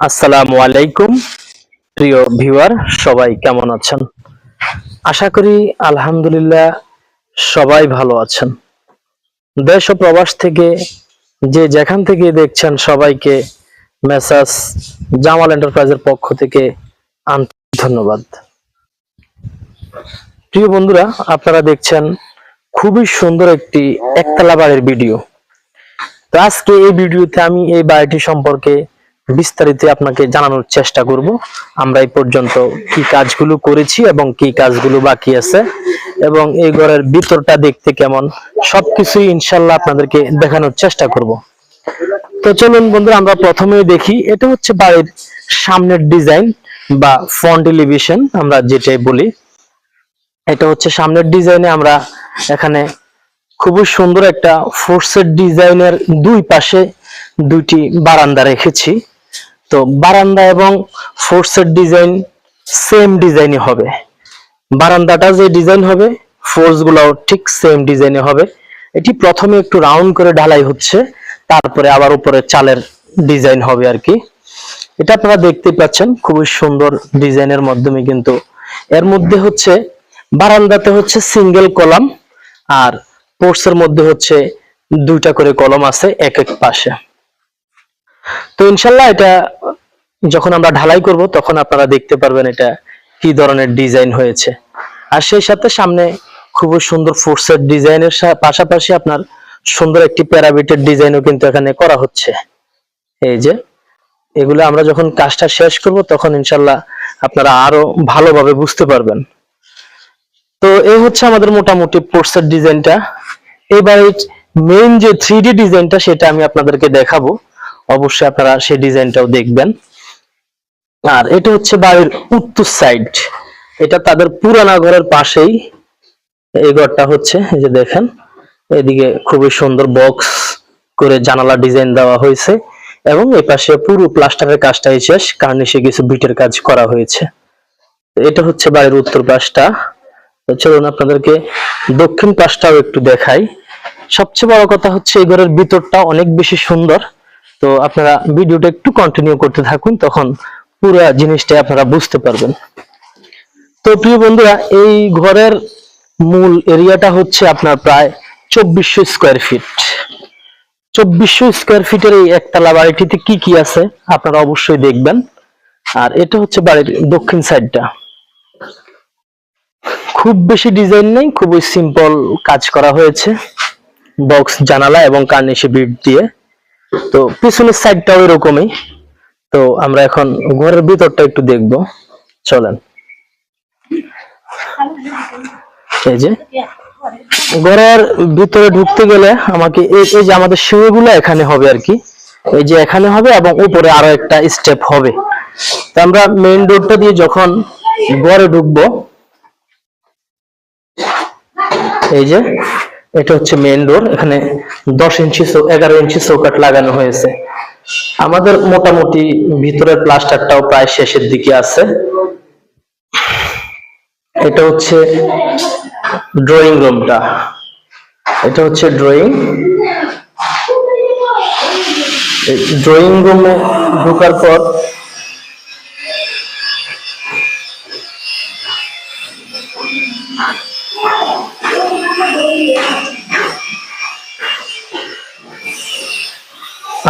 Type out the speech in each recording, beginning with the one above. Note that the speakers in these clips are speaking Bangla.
আসসালামু আলাইকুম, প্রিয় ভিউয়ার, সবাই কেমন আছেন? আশা করি আলহামদুলিল্লাহ সবাই ভালো আছেন। দেশ ও প্রবাস থেকে যে যেখান থেকে দেখছেন সবাইকে মেসাজ জামাল এন্টারপ্রাইজের পক্ষ থেকে আন্তরিক ধন্যবাদ। প্রিয় বন্ধুরা, আপনারা দেখছেন খুবই সুন্দর একটি একতলা বাড়ির ভিডিও। তো আজকে এই ভিডিওতে আমি এই বাড়িটি সম্পর্কে বিস্তারিত আপনাকে জানানোর চেষ্টা করব। আমরা এই পর্যন্ত কি কাজগুলো করেছি এবং কি কাজগুলো বাকি আছে এবং এই ঘরের ভিতরটা দেখতে কেমন, সবকিছুই ইনশাল্লাহ আপনাদেরকে দেখানোর চেষ্টা করব। তো চলুন বন্ধুরা, আমরা প্রথমেই দেখি, এটা হচ্ছে বাড়ির সামনের ডিজাইন বা ফ্রন্ট এলিভেশন আমরা যেটাই বলি। এটা হচ্ছে সামনের ডিজাইনে আমরা এখানে খুবই সুন্দর একটা ফোর্সের ডিজাইনের দুই পাশে দুইটি বারান্দা রেখেছি। তো বারান্দা এবং ফোর্সের ডিজাইন সেম ডিজাইনই হবে। বারান্দাটা যে ডিজাইন হবে ফোর্স গুলাও ঠিক সেম ডিজাইনে হবে। এটি প্রথমে একটু রাউন্ড করে ঢালাই হচ্ছে, তারপরে আবার উপরে চালের ডিজাইন হবে আর কি। এটা আপনারা দেখতে পাচ্ছেন, খুবই সুন্দর ডিজাইনের মাধ্যমে কিন্তু। এর মধ্যে হচ্ছে, বারান্দাতে হচ্ছে সিঙ্গেল কলাম, আর পোর্টসের মধ্যে হচ্ছে দুইটা করে কলম আছে, এক এক পাশে। তো ইনশাল্লাহ এটা যখন আমরা ঢালাই করব, তখন আপনারা দেখতে পারবেন এটা কি ধরনের ডিজাইন হয়েছে। আর সেই সাথে সামনে খুবই সুন্দর ফোর্সের ডিজাইনের পাশাপাশি আপনার সুন্দর একটি প্যারাবিটের ডিজাইনও কিন্তু এখানে করা হচ্ছে। এই যে, এগুলো আমরা যখন কাজটা শেষ করব, তখন ইনশাল্লাহ আপনারা আরও ভালোভাবে বুঝতে পারবেন। তো এই হচ্ছে আমাদের মোটামুটি পোর্সের ডিজাইনটা। এবার মেইন যে থ্রি ডিজাইনটা, সেটা আমি আপনাদেরকে দেখাবো। অবশ্যই আপনারা সেই ডিজাইনটাও দেখবেন। আর এটা হচ্ছে বাড়ির উত্তর সাইড এটা তাদের পুরানা ঘরের পাশেই এই ঘরটা হচ্ছে, এই যে দেখেন, এদিকে খুবই সুন্দর বক্স করে জানালা ডিজাইন দেওয়া হয়েছে এবং এই পাশে পুরো প্লাস্টারের কাজটাই শেষ, কার্নিশে কিছু বিটের কাজ করা হয়েছে। এটা হচ্ছে বাড়ির উত্তর পাশটা চলুন আপনাদেরকে দক্ষিণ পাশটাও একটু দেখাই। সবচেয়ে বড় কথা হচ্ছে এই ঘরের ভিতরটা অনেক বেশি সুন্দর। তো আপনারা ভিডিওটা একটু কন্টিনিউ করতে থাকুন, তখন পুরো জিনিসটা আপনারা বুঝতে পারবেন। তো প্রিয় বন্ধুরা, এই ঘরের মূল এরিয়াটা হচ্ছে আপনার প্রায় চব্বিশশো স্কোয়ার ফিট চব্বিশশো স্কোয়ার ফিটের এই একতলা বাড়িটিতে কি কি আছে, আপনারা অবশ্যই দেখবেন। আর এটা হচ্ছে বাড়ির দক্ষিণ সাইডটা খুব বেশি ডিজাইন নেই, খুবই সিম্পল কাজ করা হয়েছে। বক্স জানালা এবং কার্নিশে বিট দিয়ে। তো পিছনের সাইডটাও এরকমই। তো আমরা এখন ঘরের ভিতরটা একটু দেখব। চলেন। এই যে, ঘরের ভিতরে ঢুকতে গেলে আমাকে এই যে আমাদের সিঁড়িগুলো এখানে হবে আর কি। এই যে এখানে হবে এবং উপরে আরও একটা স্টেপ হবে। তো আমরা মেইন ডোরটা দিয়ে যখন ঘরে ঢুকবো, এই যে এটা হচ্ছে মেইন ডোর এখানে দশ ইঞ্চি এগারো ইঞ্চি চৌকাট লাগানো হয়েছে। আমাদের মোটামুটি ভিতরের প্লাস্টারটাও প্রায় শেষের দিকে আছে। এটা হচ্ছে ড্রয়িং রুমটা এটা হচ্ছে ড্রয়িং ড্রয়িং রুমে ঢোকার পর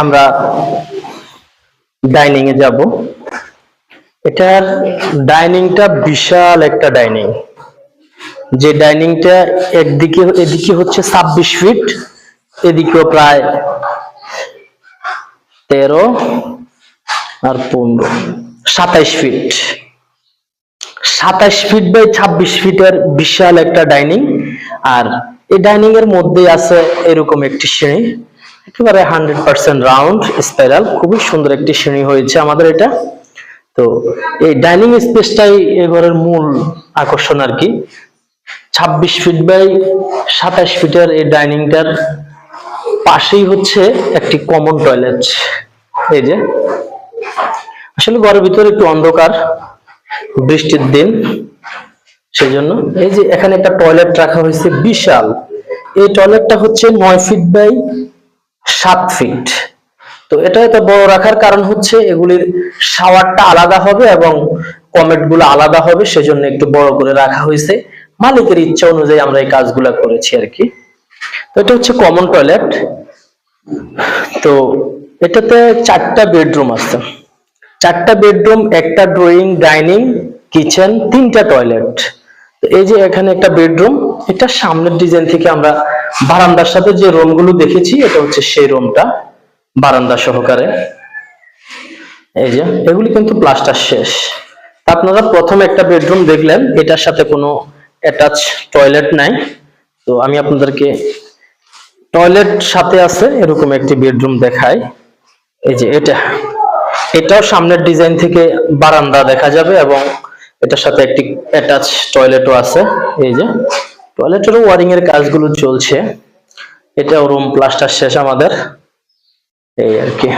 আমরা ডাইনিং এ যাব। এটার ডাইনিংটা বিশাল একটা ডাইনিং যে ডাইনিংটা একদিকে, এদিকে হচ্ছে ছাব্বিশ ফিট এদিকেও প্রায় তেরো আর পনেরো, সাতাইশ ফিট সাতাইশ ফিট বাই ছাব্বিশ ফিটের বিশাল একটা ডাইনিং আর এই ডাইনিং এর মধ্যে আছে এরকম একটি সিঁড়ি। একেবারে হান্ড্রেড পার্সেন্ট রাউন্ড স্পাইরাল খুবই সুন্দর একটি শ্রেণি হয়েছে আমাদের এটা। তো এই ডাইনিং স্পেসটাই এ ঘরের মূল আকর্ষণ আর কি। ছাব্বিশ ফিট বাই সাতাশ ফিটের এই ডাইনিংটার পাশেই হচ্ছে একটি কমন টয়লেট। এই যে, আসলে ঘরের ভিতরে একটু অন্ধকার, বৃষ্টির দিন সেই জন্য এই যে এখানে একটা টয়লেট রাখা হয়েছে বিশাল। এই টয়লেটটা হচ্ছে নয় ফিট বাই সাত ফিট তো তো এটা এত বড় রাখার কারণ হচ্ছে এগুলির শাওয়ারটা আলাদা হবে এবং কমেটগুলো আলাদা হবে, সেজন্য একটু বড় করে রাখা হয়েছে। মালিকের ইচ্ছা অনুযায়ী আমরা এই কাজগুলো করেছি আর কি। তো এটা হচ্ছে কমন টয়লেট তো এটাতে চারটা বেডরুম আছে। চারটা বেডরুম একটা ড্রয়িং ডাইনিং কিচেন তিনটা টয়লেট এই যে এখানে একটা বেডরুম এটা সামনের ডিজাইন থেকে আমরা বারান্দার সাথে যে রুমগুলো দেখেছি, এটা হচ্ছে সেই রুমটা বারান্দা সহকারে। এই যে, এগুলি কিন্তু প্লাস্টার শেষ। আপনারা প্রথম একটা বেডরুম দেখলেন, এটার সাথে কোনো অ্যাটাচ টয়লেট নাই। তো আমি আপনাদেরকে টয়লেট সাথে আছে, এরকম একটি বেডরুম দেখাই। এই যে, এটা। এটাও সামনের ডিজাইন থেকে বারান্দা দেখা যাবে এবং এটার সাথে একটি অ্যাটাচ টয়লেটও আছে। এই যে টয়লেটেরও ওয়ারিং এর কাজগুলো চলছে। এটাও রুম প্লাস্টার শেষ আমাদের। এই আর কি।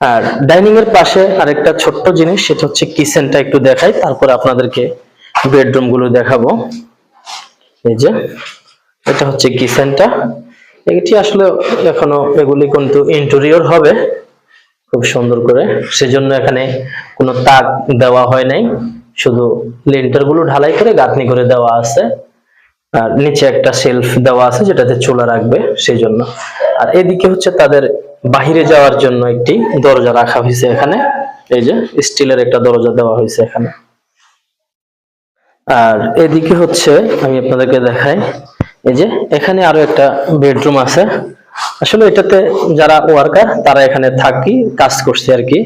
আর ডাইনিং এর পাশে আরেকটা ছোট্ট জিনিস, সেটা হচ্ছে কিচেনটা একটু দেখাই, তারপর আপনাদেরকে বেডরুমগুলো দেখাবো। এই যে, এটা হচ্ছে কিচেনটা এটি আসলে এখনও এগুলি কিন্তু ইন্টেরিয়র হবে, খুব সুন্দর করে। সেজন্য এখানে কোনো তাক দেওয়া হয় নাই। শুধু লেন্টারগুলো ঢালাই করে গাঁথনি করে দেওয়া আছে। আর নিচে একটা সেলফ দেওয়া আছে যেটাতে চুলা রাখবে সেই জন্য আর এদিকে হচ্ছে তাদের বাহিরে যাওয়ার জন্য একটি দরজা রাখা হয়েছে এখানে। এই যে স্টিলের একটা দরজা দেওয়া হয়েছে এখানে। আর এদিকে হচ্ছে আমি আপনাদেরকে দেখাই, এই যে এখানে আরও একটা বেডরুম আছে। আসলে এটাতে যারা ওয়ার্কার তারা এখানে থাকি, কাজ করছে আর কি।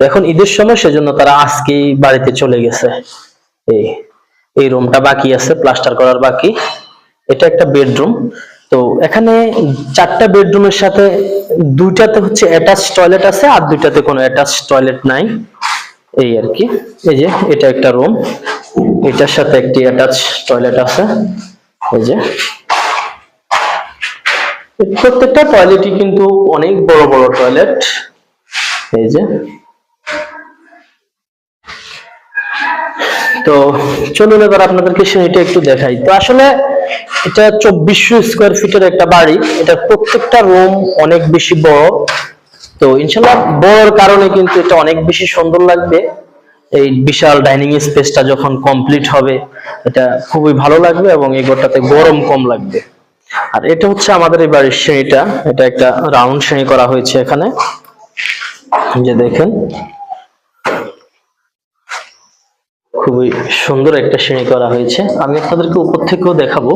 এখন ঈদের সময় সেজন্য তারা আজকেই বাড়িতে চলে গেছে। এই এই রুমটা বাকি আছে প্লাস্টার করার বাকি। এটা একটা বেডরুম তো এখানে চারটা বেডরুমের সাথে দুইটাতে হচ্ছে অ্যাটাচ টয়লেট আছে আর দুইটাতে কোনো অ্যাটাচ টয়লেট নাই। এই আর কি। এই যে, এটা একটা রুম এটার সাথে একটি অ্যাটাচ টয়লেট আছে। এই যে। প্রত্যেকটা টয়লেটই কিন্তু অনেক বড় বড় টয়লেট এই যে। তো চলুন এবার আপনাদেরকে সেটা একটু দেখাই। তো আসলে এটা চব্বিশশো স্কোয়ার ফিটের একটা বাড়ি। এটা প্রত্যেকটা রুম অনেক বেশি বড়। তো ইনশাল্লাহ বড়র কারণে কিন্তু এটা অনেক বেশি সুন্দর লাগবে। এই বিশাল ডাইনিং স্পেসটা যখন কমপ্লিট হবে, এটা খুবই ভালো লাগবে এবং এই ঘরটাতে গরম কম লাগবে। আর এটা হচ্ছে আমাদের এই বাড়ির শ্রেণীটা এটা একটা রাউন্ড শ্রেণি করা হয়েছে এখানে। যে দেখেন খুবই সুন্দর একটা সিঁড়ি করা হয়েছে। আমি আপনাদেরকে উপর থেকেও দেখাবো।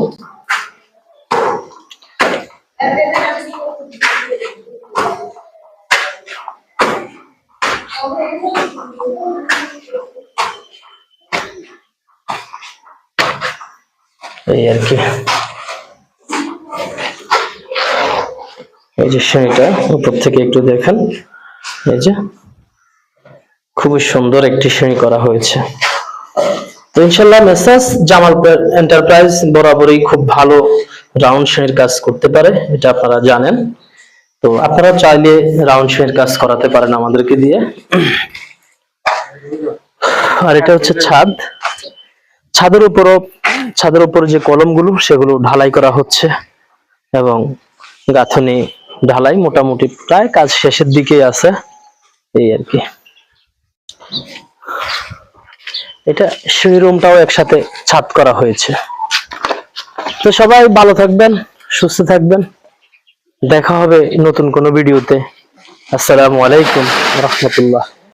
এই আর কি। এই যে সিঁড়িটা উপর থেকে একটু দেখেন। এই যে, খুবই সুন্দর একটি সিঁড়ি করা হয়েছে। তো ইনশাল্লাহ মেসাজ জামাল এন্টারপ্রাইজ বরাবরই খুব ভালো রাউন্ড শ্রেণির কাজ করতে পারে, এটা আপনারা জানেন। তো আপনারা চাইলে রাউন্ড শ্রেণির কাজ করাতে পারেন আমাদেরকে দিয়ে। আর এটা হচ্ছে ছাদ। ছাদের উপরও, ছাদের উপর যে কলমগুলো, সেগুলো ঢালাই করা হচ্ছে এবং গাঁথনি ঢালাই মোটামুটি প্রায় কাজ শেষের দিকেই আছে, এই আর কি। এটা সিঁড়ি রুমটাও একসাথে ছাদ করা হয়েছে। তো সবাই ভালো থাকবেন, সুস্থ থাকবেন। দেখা হবে নতুন কোনো ভিডিওতে। আসসালামু আলাইকুম রহমতুল্লাহ।